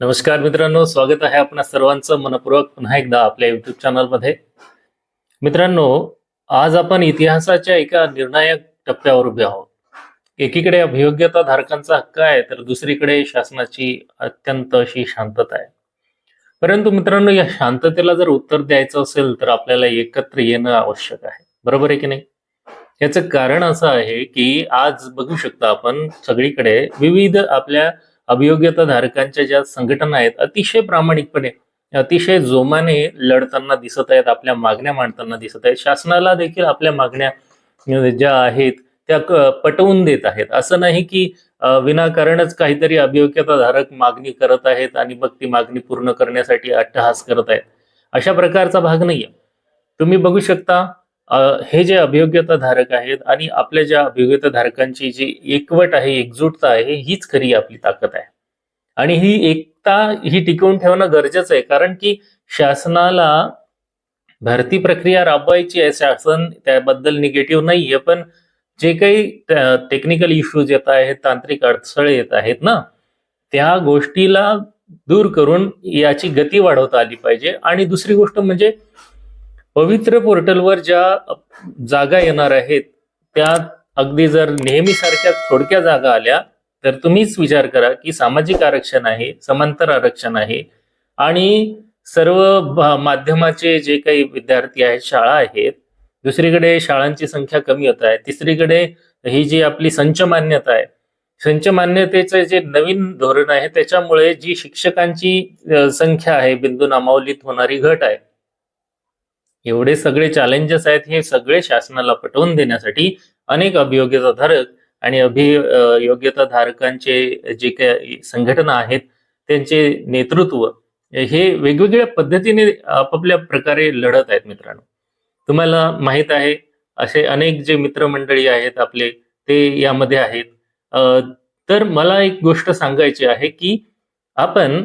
नमस्कार मित्रांनो स्वागत आहे आपण सर्वांचं मनपूर्वक पुन्हा एकदा आपल्या युट्यूब चॅनलमध्ये मित्रांनो आज आपण इतिहासाच्या एका निर्णायक टप्प्यावर उभे आहोत. एकीकडे अभियोग्यता धारकांचा हक्क आहे तर दुसरीकडे शासनाची अत्यंत अशी शांतता आहे. परंतु मित्रांनो या शांततेला जर उत्तर द्यायचं असेल तर आपल्याला एकत्र येणं आवश्यक आहे. बरोबर आहे की नाही? याचं कारण असं आहे की आज बघू शकता आपण सगळीकडे विविध आपल्या अभियोग्यता धारकांच्या ज्या संघटना आहेत अतिशय प्रामाणिकपणे अतिशय जोमाने लढताना दिसत आहेत आपल्या मागण्या मांडताना दिसत आहेत. शासनाला देखील आपल्या मागण्या ज्या आहेत त्या पटवून देत आहेत. असं नाही की विनाकारणच काहीतरी अभियोग्यता धारक मागणी करत आहेत आणि मग ती मागणी पूर्ण करण्यासाठी अट्टहास करत आहेत. अशा प्रकारचा भाग नाहीये. तुम्ही बघू शकता हे जे अभियोग्यता धारक आहेत आणि आपल्या ज्या अभियोग्यता धारकांची जी एकवट आहे एकजूटता आहे हीच खरी आपली ताकद आहे. आणि ही एकता ही टिकवून ठेवणं गरजेचं आहे कारण की शासनाला भरती प्रक्रिया राबवायची आहे शासन त्याबद्दल निगेटिव्ह नाहीये पण जे काही टेक्निकल इश्यूज येत आहेत तांत्रिक अडथळे येत आहेत ना त्या गोष्टीला दूर करून याची गती वाढवता आली पाहिजे. आणि दुसरी गोष्ट म्हणजे पवित्र पोर्टलवर ज्या जागा येणार आहेत त्या अगदी जर नेहमीसारख्या थोडक्या जागा आल्या तर तुम्हीच विचार करा की सामाजिक आरक्षण आहे समांतर आरक्षण आहे. आणि सर्व माध्यमाचे जे काही विद्यार्थी आहेत शाळा आहेत दुसरीकडे शाळांची संख्या कमी होत आहे तिसरीकडे ही जी आपली संच मान्यता आहे संच मान्यतेचं जे नवीन धोरण आहे त्याच्यामुळे जी शिक्षकांची संख्या आहे बिंदू नामावलीत होणारी घट आहे एवढे सगळे चॅलेंजेस आहेत हे सगळे शासनाला पटवून देण्यासाठी अनेक अभियोग्यताधारक आणि अभियोग्यता धारकांचे जे काही संघटना आहेत त्यांचे नेतृत्व हे वेगवेगळ्या पद्धतीने आपापल्या प्रकारे लढत आहेत मित्रांनो. तुम्हाला माहीत आहे असे अनेक जे मित्रमंडळी आहेत आपले ते यामध्ये आहेत. तर मला एक गोष्ट सांगायची आहे की आपण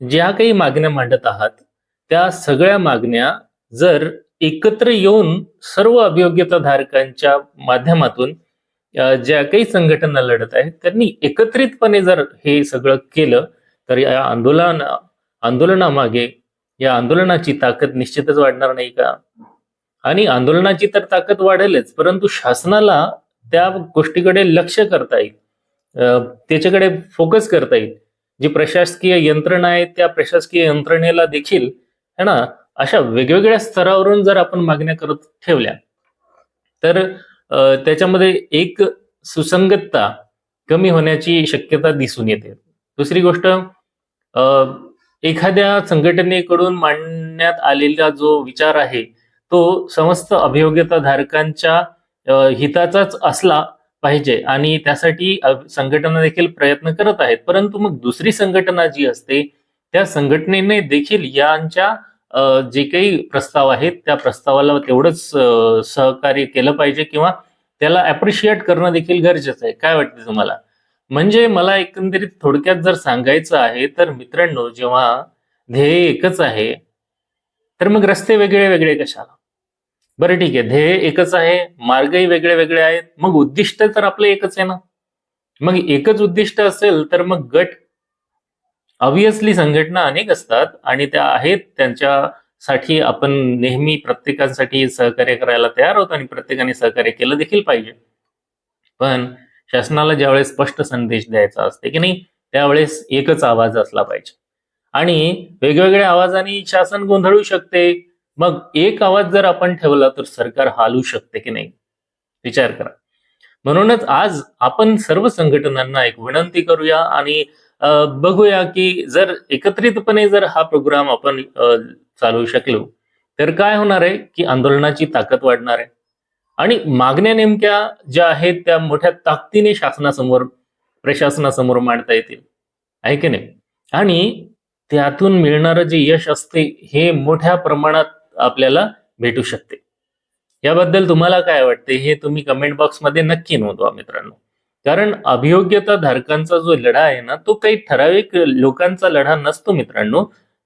ज्या काही मागण्या मांडत आहात त्या सगळ्या मागण्या जर एकत्र येऊन सर्व अभियोग्यता धारकांच्या माध्यमातून ज्या काही संघटना लढत आहेत त्यांनी एकत्रितपणे जर हे सगळं केलं तर या आंदोलन आंदोलनामागे या आंदोलनाची ताकद निश्चितच वाढणार नाही का? आणि आंदोलनाची तर ताकद वाढेलच परंतु शासनाला त्या गोष्टीकडे लक्ष करता येईल. त्याच्याकडे फोकस करता येईल. जी प्रशासकीय यंत्रणा आहे त्या प्रशासकीय यंत्रणेला देखील है ना? अशा वेगवेगळ्या स्तरावरून जर आपण मागण्या करत ठेवल्या तर त्याच्यामध्ये एक सुसंगतता कमी होण्याची शक्यता दिसून येते. दुसरी गोष्ट एखाद्या संघटनेकडून मांडण्यात आलेला जो विचार आहे तो समस्त अभियोग्यता धारकांच्या हिताचाच असला पाहिजे आणि त्यासाठी संघटना देखील प्रयत्न करत आहेत. परंतु मग दुसरी संघटना जी असते त्या संघटनेने देखील यांच्या जे काही प्रस्ताव आहेत त्या प्रस्तावाला तेवढंच सहकार्य केलं पाहिजे किंवा त्याला ॲप्रिशिएट करणं देखील गरजेचं आहे. काय वाटते तुम्हाला? म्हणजे मला एकंदरीत थोडक्यात जर सांगायचं आहे तर मित्रांनो जेव्हा ध्येय एकच आहे तर मग रस्ते वेगळे वेगळे कशाला? बरं ठीक आहे ध्येय एकच आहे मार्गही वेगळे वेगळे आहेत मग उद्दिष्ट तर आपलं एकच आहे ना? मग एकच उद्दिष्ट असेल तर मग गट ऑब्विसली संघटना अनेक असतात आणि त्या आहेत त्यांच्यासाठी आपण नेहमी प्रत्येकासाठी सहकार्य करायला तयार होतो आणि प्रत्येकाने सहकार्य केलं देखील पाहिजे. पण शासनाला ज्यावेळेस स्पष्ट संदेश द्यायचा असते की नाही त्यावेळेस एकच आवाज असला पाहिजे. आणि वेगवेगळ्या आवाजाने शासन गोंधळू शकते. मग एक आवाज जर आपण ठेवला तर सरकार हालू शकते की नाही? विचार करा. म्हणूनच आज आपण सर्व संघटनांना एक विनंती करूया आणि बघूया की जर एकत्रितपणे जर हा प्रोग्राम आपण चालवू शकलो तर काय होणार आहे की आंदोलनाची ताकद वाढणार आहे? आणि मागण्या नेमक्या ज्या आहेत त्या मोठ्या ताकदीने शासनासमोर प्रशासनासमोर मांडता येतील. आहे की नाही? आणि त्यातून मिळणारं जे यश असते हे मोठ्या प्रमाणात आपल्याला भेटू शकते. याबद्दल तुम्हाला काय वाटते हे तुम्ही कमेंट बॉक्समध्ये नक्की नोंदवा मित्रांनो. कारण अभियोग्यता धारकांचा जो लढा आहे ना तो काही ठराविक लोकांचा लढा नसतो मित्रांनो.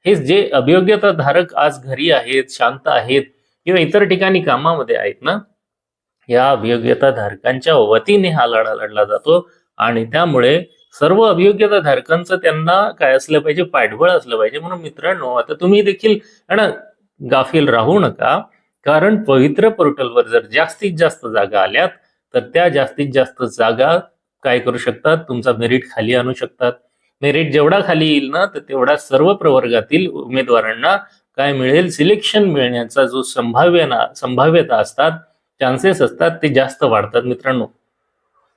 हे जे अभियोग्यता धारक आज घरी आहेत शांत आहेत किंवा इतर ठिकाणी कामामध्ये आहेत ना या अभियोग्यता धारकांच्या वतीने हा लढा लढला जातो आणि त्यामुळे सर्व अभियोग्यता धारकांचं त्यांना काय असलं पाहिजे पाठबळ असलं पाहिजे. म्हणून मित्रांनो आता तुम्ही देखील ना गाफील राहू नका. कारण पवित्र पोर्टलवर जर जास्तीत जास्त जागा आल्यात तर त्या जास्तीत जास्त जागा काय करू शकतात? तुमचा मेरिट खाली आणू शकतात. मेरिट जेवढा खाली येईल ना तर तेवढा सर्व प्रवर्गातील उमेदवारांना काय मिळेल? सिलेक्शन मिळण्याचा जो संभाव्य संभाव्यता असतात चान्सेस असतात ते जास्त वाढतात मित्रांनो.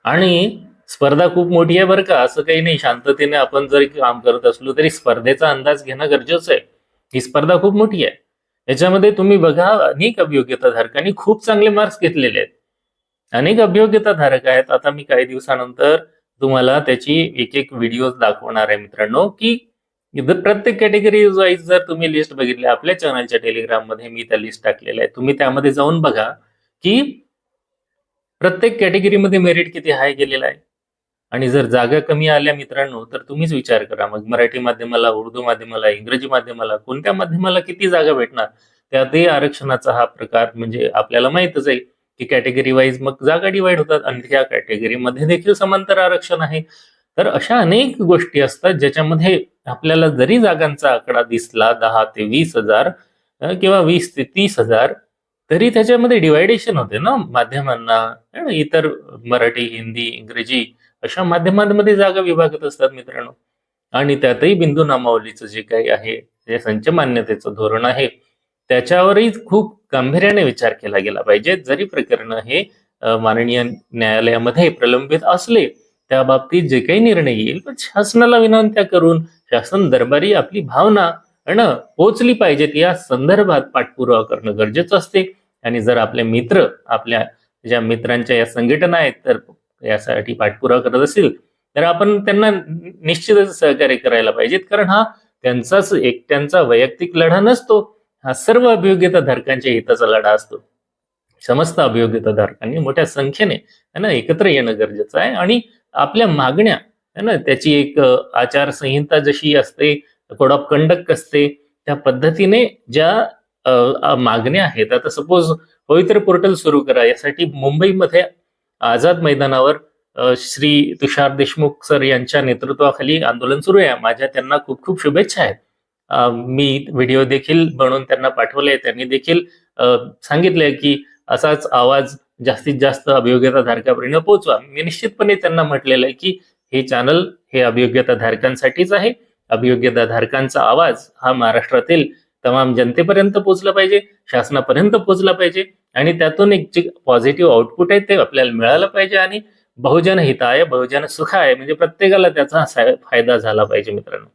आणि स्पर्धा खूप मोठी आहे बरं का. असं काही नाही. शांततेने आपण जरी काम करत असलो तरी स्पर्धेचा अंदाज घेणं गरजेचं आहे. ही स्पर्धा खूप मोठी आहे. याच्यामध्ये तुम्ही बघा अनेक अभियोग्यता धारकांनी खूप चांगले मार्क्स घेतलेले आहेत. अनेक अभियोग्यता धारक आहेत. आता मी काही दिवसानंतर तुम्हाला त्याची एक एक व्हिडिओ दाखवणार आहे मित्रांनो की प्रत्येक कॅटेगरी वाईज जर तुम्ही लिस्ट बघितली आपल्या चॅनलच्या टेलिग्राममध्ये मी त्या लिस्ट टाकलेल्या आहे तुम्ही त्यामध्ये जाऊन बघा की प्रत्येक कॅटेगरीमध्ये मेरिट किती हाय गेलेला आहे. आणि जर जागा कमी आल्या मित्रांनो तर तुम्हीच विचार करा मग मराठी माध्यमाला उर्दू माध्यमाला इंग्रजी माध्यमाला कोणत्या माध्यमाला किती जागा भेटणार? त्यातही आरक्षणाचा हा प्रकार म्हणजे आपल्याला माहितच आहे. की कॅटेगरी वाईज मग जागा डिवाइड होतात आणि त्या कॅटेगरीमध्ये देखील समांतर आरक्षण आहे. तर अशा अनेक गोष्टी असतात ज्याच्यामध्ये आपल्याला जरी जागांचा आकडा दिसला दहा ते वीस हजार किंवा वीस ते तीस हजार तरी त्याच्यामध्ये डिवायडेशन होते ना माध्यमांना इतर मराठी हिंदी इंग्रजी अशा माध्यमांमध्ये जागा विभागत असतात मित्रांनो. आणि त्यातही बिंदू नामावलीचं जे काही आहे जे संच मान्यतेचं धोरण आहे त्याच्यावरही खूप गांभीर्याने विचार केला गेला पाहिजे. जरी प्रकरण हे माननीय न्यायालयामध्ये प्रलंबित असले त्या बाबतीत जे काही निर्णय येईल पण शासनाला विनंत्या करून शासन दरबारी आपली भावना है पोचली पाहिजेत. या संदर्भात पाठपुरावा करणं गरजेचं असते. आणि जर आपले मित्र आपल्या ज्या मित्रांच्या या संघटना आहेत तर यासाठी पाठपुरावा करत असतील तर आपण त्यांना निश्चितच सहकार्य करायला पाहिजेत. कारण हा त्यांचाच एकट्यांचा वैयक्तिक लढा नसतो. हा सर्व अभियोग्यता धारकांच्या हिताचा लढा असतो. समस्त अभियोग्यता धारकांनी मोठ्या संख्येने है ना एकत्र येणं गरजेचं आहे आणि आपल्या मागण्या है ना त्याची एक आचारसंहिता जशी असते कोड ऑफ कंडक्ट असते त्या पद्धतीने ज्या मागण्या आहेत आता सपोज पवित्र पोर्टल सुरू करा यासाठी मुंबईमध्ये आझाद मैदानावर श्री तुषार देशमुख सर यांच्या नेतृत्वाखाली आंदोलन सुरू आहे. माझ्या त्यांना खूप खूप शुभेच्छा आहेत. मी व्हिडिओ देखील बनवून त्यांना पाठवले त्यांनी देखील अ, सांगितलंय की असाच आवाज जास्तीत जास्त अभियोग्यता धारकापर्यंत पोहोचवा. मी निश्चितपणे त्यांना म्हटलेलं आहे की हे चॅनल हे अभियोग्यता धारकांसाठीच आहे. अभियोग्यता धारकांचा आवाज हा महाराष्ट्रातील तमाम जनतेपर्यंत पोहोचला पाहिजे शासनापर्यंत पोहोचला पाहिजे आणि त्यातून एक जे पॉझिटिव्ह आउटपुट आहे ते आपल्याला मिळालं पाहिजे आणि बहुजन हिताय बहुजन सुखाय म्हणजे प्रत्येकाला त्याचा फायदा झाला पाहिजे मित्रांनो.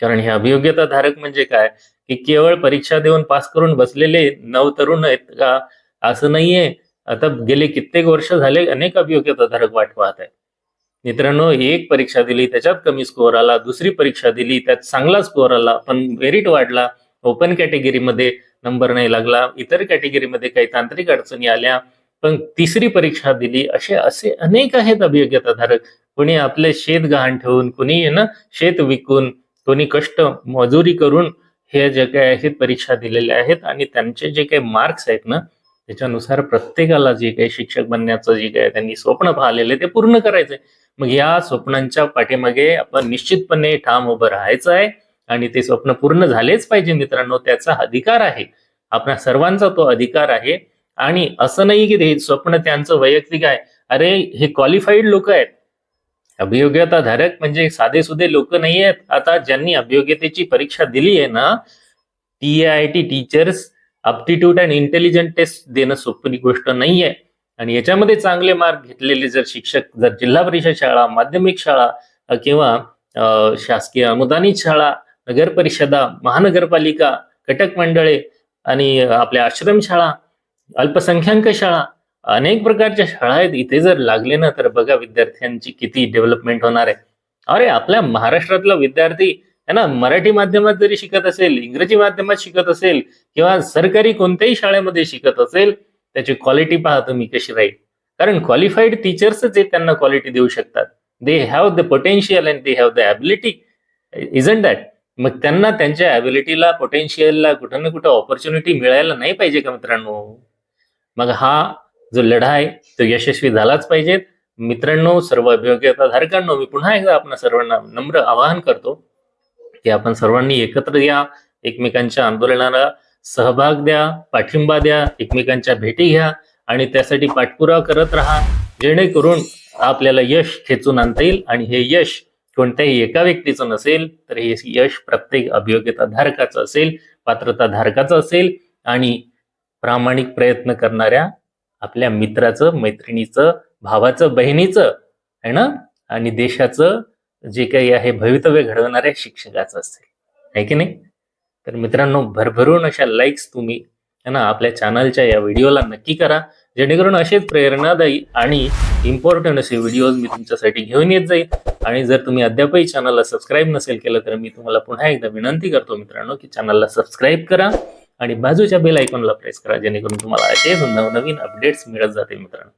कारण हे अभियोग्यता धारक म्हणजे काय? की केवळ परीक्षा देऊन पास करून बसलेले नव तरुण आहेत का? असं नाहीये. आता गेले कित्येक वर्ष झाले अनेक अभियोग्यता धारक वाट पाहत आहेत. मित्रांनो एक परीक्षा दिली त्याच्यात कमी स्कोअर आला दुसरी परीक्षा दिली त्यात चांगला स्कोअर आला पण मेरिट वाढला ओपन कॅटेगरीमध्ये नंबर नाही लागला इतर कॅटेगरीमध्ये काही तांत्रिक अडचणी आल्या पण तिसरी परीक्षा दिली असे असे अनेक आहेत अभियोग्यता धारक कोणी आपले शेत गहाण ठेवून कुणी ना शेत विकून कोणी कष्ट मजुरी करून हे जे काही आहेत परीक्षा दिलेल्या आहेत आणि त्यांचे जे काही मार्क्स आहेत ना त्याच्यानुसार प्रत्येकाला जे काही शिक्षक बनण्याचं जे काही त्यांनी स्वप्न पाहिलेले ते पूर्ण करायचंय. मग या स्वप्नांच्या पाठीमागे आपण निश्चितपणे ठाम उभं राहायचं आहे आणि ते स्वप्न पूर्ण झालेच पाहिजे मित्रांनो त्याचा अधिकार आहे. आपल्या सर्वांचा तो अधिकार आहे. आणि असं नाही की हे स्वप्न त्यांचं वैयक्तिक आहे. अरे हे क्वालिफाईड लोक आहेत. अभियोग्यता धारक म्हणजे साधे सुधे लोक नाही आहेत आता ज्यांनी अभियोग्यतेची परीक्षा दिली आहे ना T I T teachers aptitude and intelligent test देणं सोपी गोष्ट नाहीये. आणि याच्यामध्ये चांगले मार्क घेतलेले जर शिक्षक जर जिल्हा परिषद शाळा माध्यमिक शाळा किंवा शासकीय अनुदानित शाळा नगर परिषदा महानगरपालिका घटक मंडळे आणि आपल्या आश्रमशाळा अल्पसंख्याक शाळा अनेक प्रकारच्या शाळा आहेत. इथे जर लागले ना तर बघा विद्यार्थ्यांची किती डेव्हलपमेंट होणार आहे. अरे आपल्या महाराष्ट्रातला विद्यार्थी है ना मराठी माध्यमात जरी शिकत असेल इंग्रजी माध्यमात शिकत असेल किंवा सरकारी कोणत्याही शाळेमध्ये शिकत असेल त्याची क्वालिटी पहा तुम्ही कशी राहील. कारण क्वालिफाईड टीचर्सच हे त्यांना क्वालिटी देऊ शकतात. They have the potential and they have the ability isn't that मग त्यांना त्यांच्या ॲबिलिटीला पोटेन्शियलला कुठं ना कुठं ऑपॉर्च्युनिटी मिळायला नाही पाहिजे का मित्रांनो? मग हा जो लढा आहे तो यशस्वी झालाच पाहिजे मित्रांनो सर्व अभियोग्यता धारकांनो मी पुन्हा एकदा आपण सर्वांना नम्र आवाहन करतो की आपण सर्वांनी एकत्र या एकमेकांच्या आंदोलनाला सहभाग द्या पाठिंबा द्या एकमेकांच्या भेटी घ्या आणि त्यासाठी पाठपुरावा करत राहा. जेणेकरून आपल्याला यश खेचून आणता येईल आणि हे यश कोणत्याही एका व्यक्तीचं नसेल तर हे यश प्रत्येक अभियोग्यता धारकाचं असेल पात्रता धारकाचं असेल आणि प्रामाणिक प्रयत्न करणाऱ्या आपल्या मित्राचं मैत्रिणीचं भावाचं बहिणीचं आहे ना? आणि देशाचं जे काही आहे भवितव्य घडवणाऱ्या शिक्षकाचं असेल. आहे की नाही? तर मित्रांनो भरभरून अशा लाईक्स तुम्ही है ना? आपल्या चॅनलच्या या व्हिडिओला नक्की करा. जेणेकरून असेच प्रेरणादायी आणि इम्पॉर्टंट असे व्हिडिओज मी तुमच्यासाठी घेऊन येत जाईल आणि जर तुम्ही अद्यापही चॅनलला सबस्क्राईब नसेल केलं तर मी तुम्हाला पुन्हा एकदा विनंती करतो मित्रांनो की चॅनलला सबस्क्राईब करा. आणि बाजूच्या बेल आयकॉनला प्रेस करा जेणेकरून तुम्हाला असेच नवनवीन अपडेट्स मिळत जातील मित्रांनो.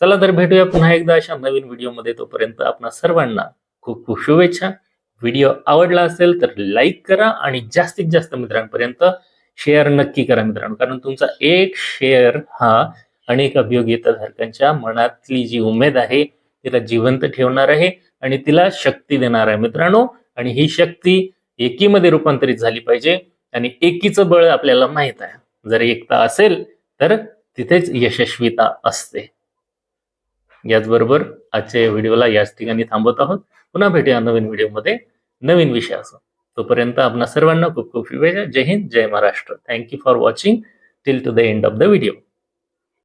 चला तर भेटूया पुन्हा एकदा अशा नवीन व्हिडिओमध्ये तोपर्यंत आपणा सर्वांना खूप खूप शुभेच्छा. व्हिडिओ आवडला असेल तर लाईक करा आणि जास्तीत जास्त मित्रांपर्यंत शेअर नक्की करा मित्रांनो. कारण तुमचा एक शेअर हा अनेक अभियोग्यताधारकांच्या मनातली जी उमेद आहे तिला जिवंत ठेवणार आहे आणि तिला शक्ती देणार आहे मित्रांनो. आणि ही शक्ती एकीमध्ये रूपांतरित झाली पाहिजे. आणि एकीचं बळ आपल्याला माहीत आहे. जर एकता असेल तर तिथेच यशस्वीता असते. याचबरोबर आजच्या या व्हिडिओला याच ठिकाणी थांबवत आहोत. पुन्हा भेटूया नवीन व्हिडिओमध्ये. नवीन विषय असो. तोपर्यंत आपणा सर्वांना खूप खूप शुभेच्छा. Jai Hind Jai Maharashtra. Thank you for watching till to the end of the video